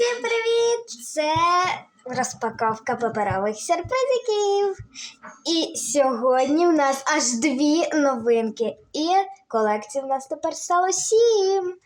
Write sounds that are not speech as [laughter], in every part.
Всім привіт! Це розпаковка паперових сюрпризиків. І сьогодні в нас аж дві новинки. І колекцій в нас тепер стало сім.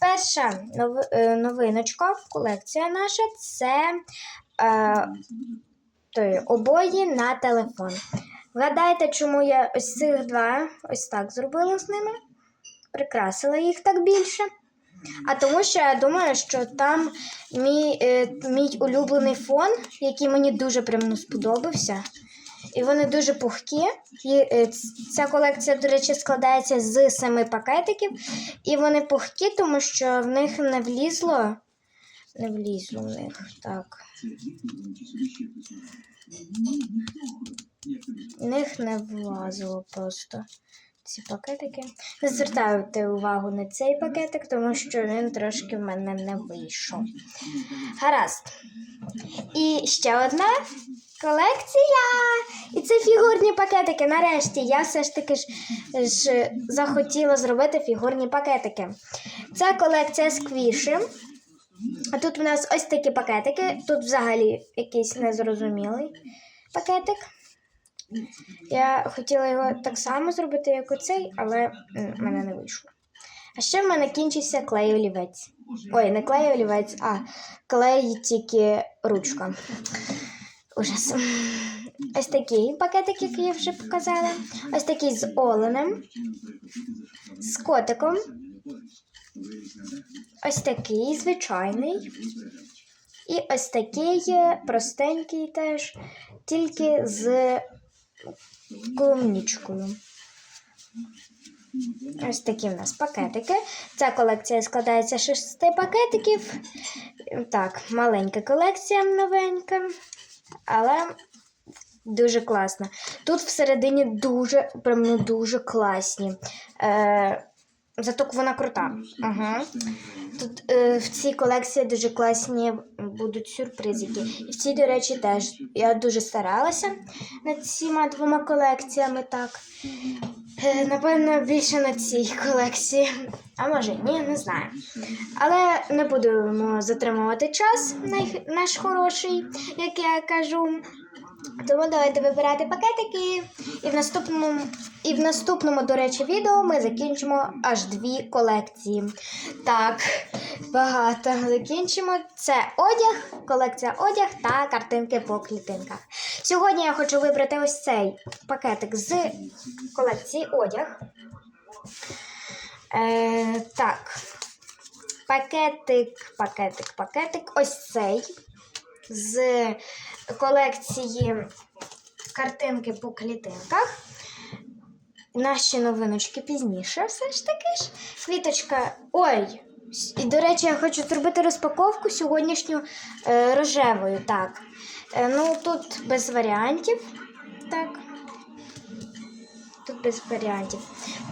Перша е, новиночка, колекція наша це е, той, обої на телефон. Вгадайте, чому я ось цих два ось так зробила з ними? Прикрасила їх так більше. А тому що я думаю, що там мій, е, мій улюблений фон, який мені дуже прям ну, сподобався. І вони дуже пухкі. І, е, ця колекція, до речі, складається з семи пакетиків. І вони пухкі, тому що в них не влізло. Не влізло в них. Так. В них не влазило просто ці пакетики. Не звертайте увагу на цей пакетик, тому що він трошки в мене не вийшов. Гаразд. І ще одна колекція. І це фігурні пакетики. Нарешті я все ж таки ж, ж захотіла зробити фігурні пакетики. Це колекція сквіші. А тут у нас ось такі пакетики. Тут взагалі якийсь незрозумілий пакетик. Я хотіла його так само зробити, як оцей, але в мене не вийшло. А ще в мене кінчився клей олівець. Ой, не клей олівець, а клей тільки ручка. Ужас. Ось такий пакетик, який я вже показала. Ось такий з оленем, з котиком. Ось такий звичайний. І ось такий е, простенький теж, тільки з клубничкою. Ось такі в нас пакетики. Ця колекція складається з шести пакетиків. Так, маленька колекція новенька, але дуже класна. Тут всередині дуже, прям ну, дуже класні. Е, зато вона крута. Ага. Тут е, в цій колекції дуже класні будуть сюрпризики. І в цій, до речі, теж я дуже старалася над цими двома колекціями. Так. Е, напевно, більше на цій колекції. А може ні, не знаю. Але не будемо затримувати час, наш хороший, як я кажу. Тому давайте вибирати пакетики. І в наступному, і в наступному, до речі, відео ми закінчимо аж дві колекції. Так, багато закінчимо. Це одяг, колекція одяг та картинки по клітинках. Сьогодні я хочу вибрати ось цей пакетик з колекції одяг. Е, так. Пакетик, пакетик, пакетик. Ось цей з колекції картинки по клітинках. Наші новиночки пізніше, все ж таки ж. Квіточка. Ой! І, до речі, я хочу зробити розпаковку сьогоднішню е, рожевою. Так. Е, ну, тут без варіантів. Так. Тут без варіантів.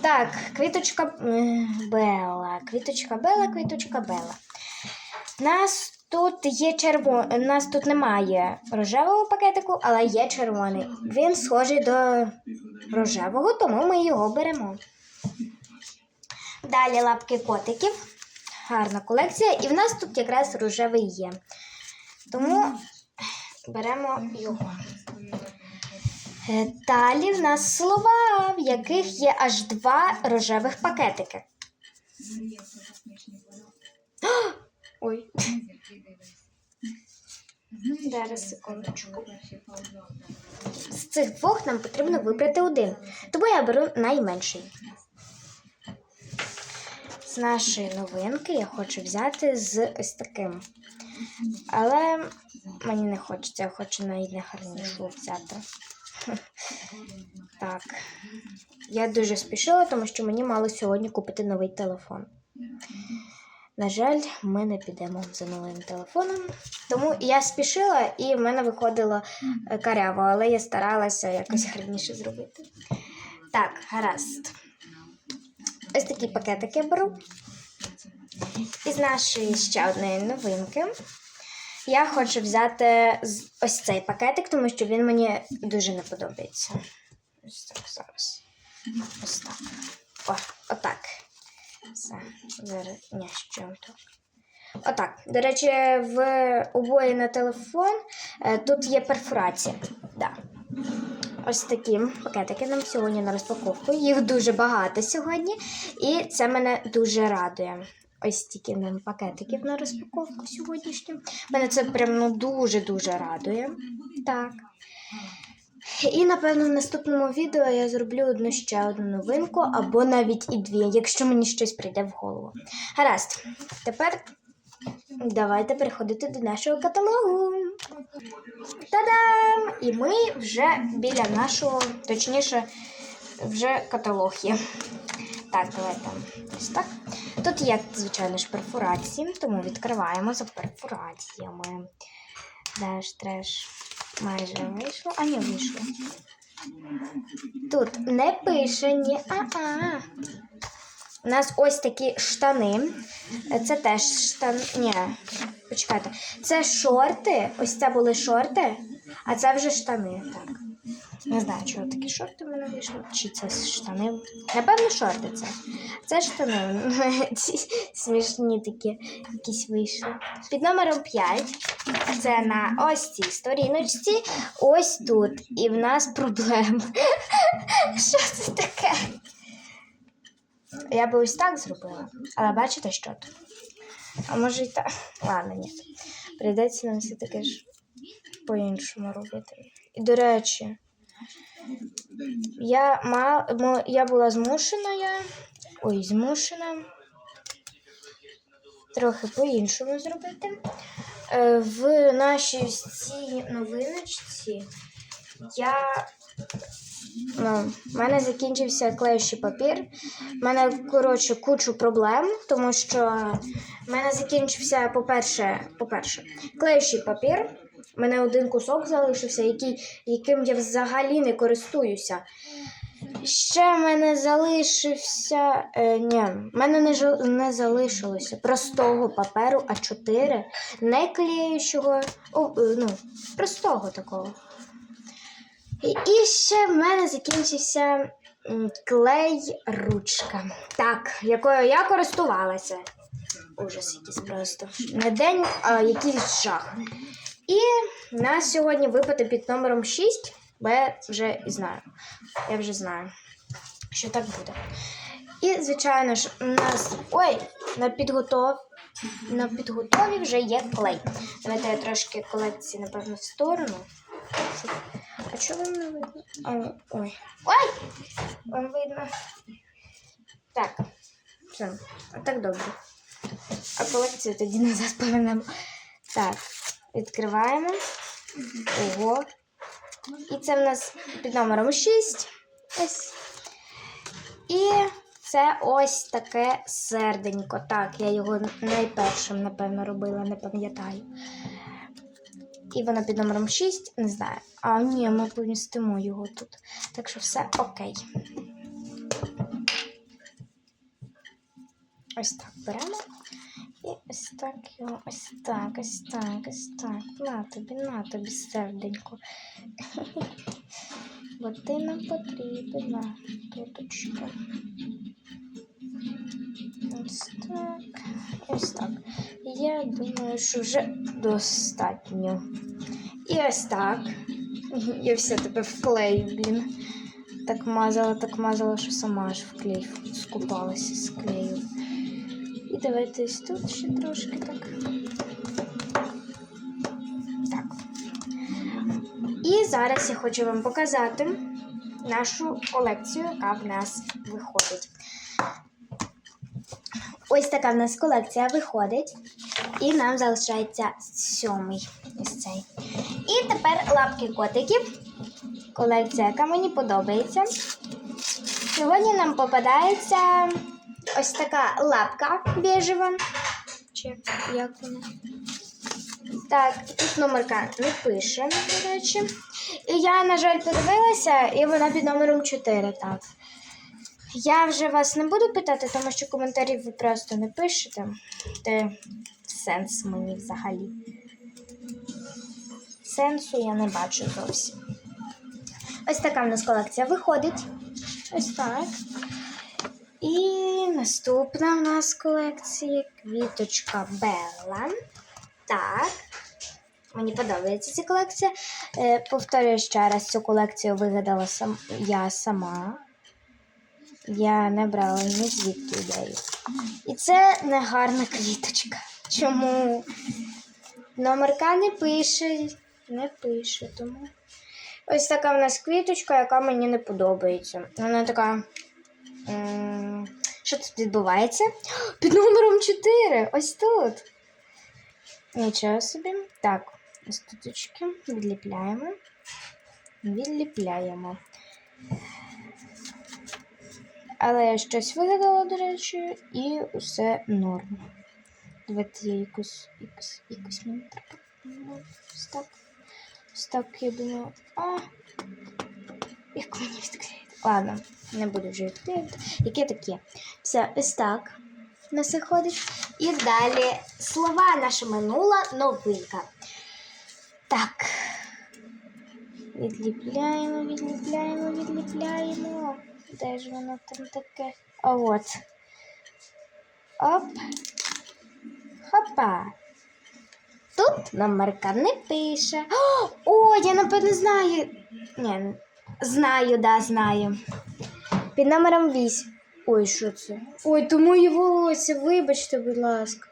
Так, квіточка е, Бела. Квіточка Бела, квіточка Бела. Нас тут є червоний. у Нас тут немає рожевого пакетику, але є червоний. Він схожий до рожевого, тому ми його беремо. Далі лапки котиків. Гарна колекція. І в нас тут якраз рожевий є. Тому беремо його. Е, Далі в нас слова, в яких є аж два рожевих пакетики. Ой. Зараз секундочку. З цих двох нам потрібно вибрати один. Тому я беру найменший. З нашої новинки я хочу взяти з ось таким. Але мені не хочеться, я хочу найгарнішу взяти. Так. Я дуже спішила, тому що мені мало сьогодні купити новий телефон. На жаль, ми не підемо за новим телефоном. Тому я спішила і в мене виходило е, каряво, але я старалася якось гарніше зробити. Так, гаразд. Ось такі пакетики я беру. Із нашої ще одної новинки. Я хочу взяти ось цей пакетик, тому що він мені дуже не подобається. Ось так зараз. Ось так. О, отак. Зараз. Що так. Отак. До речі, в обої на телефон е, тут є перфорація. Да. Ось такі пакетики нам сьогодні на розпаковку. Їх дуже багато сьогодні, і це мене дуже радує. Ось стільки нам пакетиків на розпаковку сьогоднішню. Мене це прям ну, дуже-дуже радує. Так. І напевно в наступному відео я зроблю одну ще одну новинку, або навіть і дві, якщо мені щось прийде в голову. Гаразд, тепер давайте переходити до нашого каталогу. Та-дам! І ми вже біля нашого, точніше, вже каталог є. Так, давайте ось так. Тут є, звичайно ж, перфорації, тому відкриваємо за перфораціями. Даш, треш, майже вийшло. А не вийшло. Тут не пише ні. А-а. У нас ось такі штани. Це теж штани. Ні, почекайте. Це шорти. Ось це були шорти, а це вже штани. Так. Не знаю, чого такі шорти в мене вийшли. Чи це штани? Напевно, шорти це. Це штани. [laughs] Смішні такі якісь вийшли. Під номером 5. Це на ось цій сторіночці. Ось тут. І в нас проблема. [laughs] Що це таке? Я би ось так зробила. Але бачите, що тут? А може і так. Ладно, ні. Прийдеться нам все таки ж по-іншому робити. І до речі, я, ма... мо- я була змушена, ой, змушена трохи по-іншому зробити. Е, В нашій цій новиночці я Ну, в мене закінчився клеючий папір. У мене, коротше, кучу проблем, тому що в мене закінчився, по-перше, по-перше, клеючий папір. У мене один кусок залишився, який, яким я взагалі не користуюся. Ще в мене залишився. Е, ні, в мене не, не залишилося простого паперу А4, не клеючого, о, е, ну, простого такого. І ще в мене закінчився клей ручка. Так, якою я користувалася. Ужас якийсь просто. Не день, а якийсь жах. І в нас сьогодні випаде під номером 6, бо я вже знаю. Я вже знаю, що так буде. І, звичайно ж, у нас. Ой, на підготов... на підготові вже є клей. Давайте я трошки колекції, напевно, в сторону. А чого вам не видно? А, ой. Ой! Вам видно. Так. Все. А так добре. А колекцію тоді назад повернемо. Так, відкриваємо. Ого. І це в нас під номером 6. Ось. І це ось таке серденько. Так, я його найпершим, напевно, робила, не пам'ятаю. І воно під номером 6, не знаю. А, ні, ми помістимо його тут. Так що все окей. Ось так беремо. Ось так його, ось так, ось так, ось так. На тобі, на тобі, серденько. [laughs] Бо ти нам потрібна, туточка. Ось так, ось так. Я думаю, що вже достатньо. І ось так. [laughs] Я все тебе вклею, блін. Так мазала, так мазала, що сама аж вклей скупалася з клею. І давайте ось тут ще трошки так. Так. І зараз я хочу вам показати нашу колекцію, яка в нас виходить. Ось така в нас колекція виходить. І нам залишається сьомий ось цей. І тепер лапки котиків. Колекція, яка мені подобається. Сьогодні нам попадається ось така лапка біжева. Чи як вона? Так, тут номерка не пише, до речі. І я, на жаль, подивилася, і вона під номером 4, так. Я вже вас не буду питати, тому що коментарів ви просто не пишете. Де сенс мені взагалі. Сенсу я не бачу зовсім. Ось така в нас колекція виходить. Ось так. І наступна в нас колекція квіточка Белла. Так. Мені подобається ця колекція. Е, повторюю ще раз, цю колекцію вигадала сам, я сама. Я не брала ні звідки ідею. І це не гарна квіточка. Чому? Номерка не пише, не пише, тому. Ось така в нас квіточка, яка мені не подобається. Вона така. Що тут відбувається? [gasps] Під номером 4. Ось тут. Нічого собі. Так, ось туточки відліпляємо. Відліпляємо. Але я щось вигадала, до речі, і усе норм. Давайте я якусь, якусь, якусь мені треба. Ось так. Ось так, я думаю. А, як мені відкрити? Ладно, не буду вже відкрити. Яке таке? Все, ось так в нас виходить. І далі слова наша минула новинка. Так. Відліпляємо, відліпляємо, відліпляємо. Де ж воно там таке? А от. Оп. Хопа. Тут номерка не пише. О, я напевно знаю. Ні, знаю, да, знаю. Під номером 8. Ой, що це? Ой, то мої волосся, вибачте, будь ласка.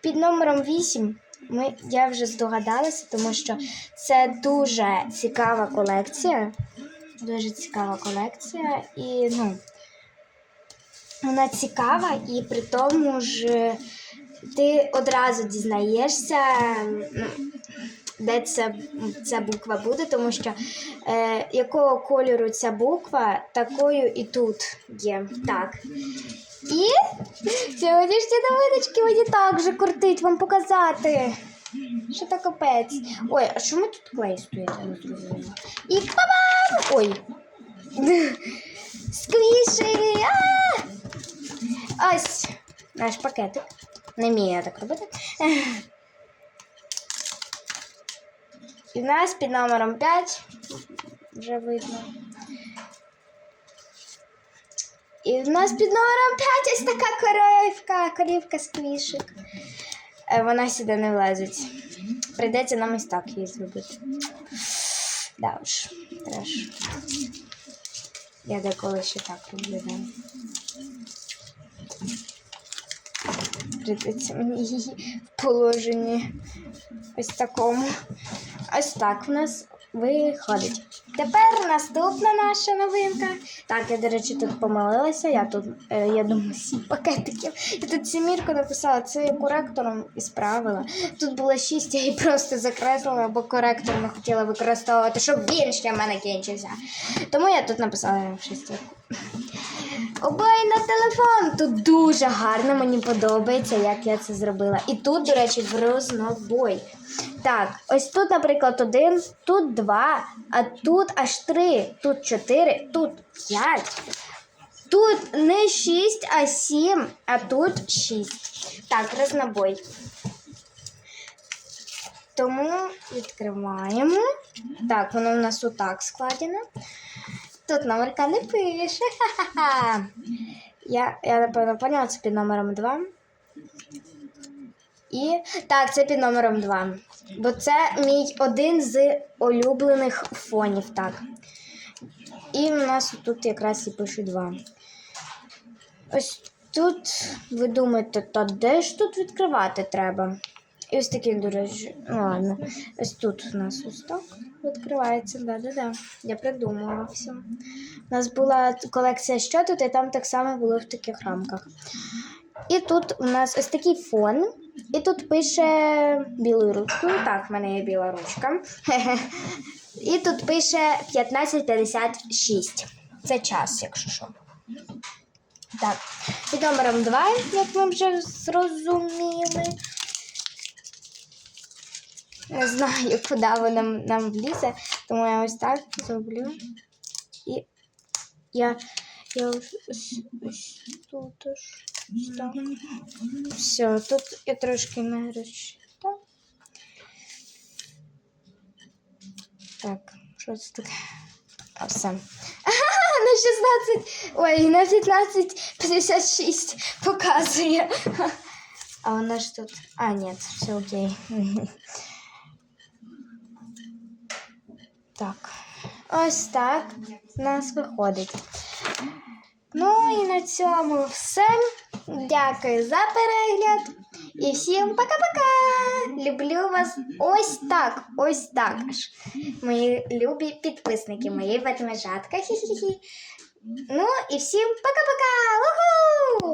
Під номером 8 ми, я вже здогадалася, тому що це дуже цікава колекція. Дуже цікава колекція. І, ну, вона цікава, і при тому ж ти одразу дізнаєшся, ну, де ця, ця буква буде, тому що е, якого кольору ця буква, такою і тут є. Так. І сьогоднішні новиночки мені так же кортить вам показати. Що так капець? Ой, а чому тут клей стоїть? Я не зрозуміла. І па-бам! Ой. Сквіші! Ось наш пакетик. Не вмію я так робити. І в нас під номером 5 вже видно. І в нас під номером 5 ось така корівка, корівка сквішик. Е, Вона сюди не влазить. Прийдеться нам ось так її зробити. Да уж, треш. Я деколи ще так роблю. Да. Прийдеться мені її в положенні ось такому. Ось так в нас виходить. Тепер наступна наша новинка. Так, я, до речі, тут помилилася. Я тут, е, я думаю, сім пакетиків. Я тут сімірку написала, це я коректором і справила. Тут було шість, я її просто закреслила, бо коректор не хотіла використовувати, щоб він ще в мене кінчився. Тому я тут написала шістірку. Обой на телефон. Тут дуже гарно, мені подобається, як я це зробила. І тут, до речі, рознобой. Так, ось тут, наприклад, один, тут два, а тут аж три, тут чотири, тут п'ять. Тут не шість, а сім, а тут шість. Так, рознобой. Тому відкриваємо. Так, воно в нас отак складено. Тут номерка не пише. Ха-ха-ха. [laughs] Я, я напевно поняла, це під номером 2. І так, це під номером 2. Бо це мій один з улюблених фонів. Так. І в нас тут якраз і пише 2. Ось тут ви думаєте, то де ж тут відкривати треба? І ось такий, до ладно. Ось тут у нас ось так відкривається. Да-да-да. Я придумала все. У нас була колекція що тут, і там так само було в таких рамках. І тут у нас ось такий фон. І тут пише білою ручкою. Так, в мене є біла ручка. [laughs] І тут пише 1556. Це час, якщо що. Так, під номером 2, як ми вже зрозуміли. Не знаю, куди вона нам влізе, тому я ось так зроблю. І я, я ось, ось, ось тут ось, ось так. Все, тут я трошки не розчитав. Так, що це таке? А все. на 16, ой, на 15,56 показує. [laughs] А вона ж тут. А, ні, все окей. [laughs] Так. Ось так у нас виходить. Ну і на цьому все. Дякую за перегляд. І всім пока-пока! Люблю вас ось так, ось так аж. Мої любі підписники, мої ведмежатка. Хі-хі-хі. Ну і всім пока-пока! Уху!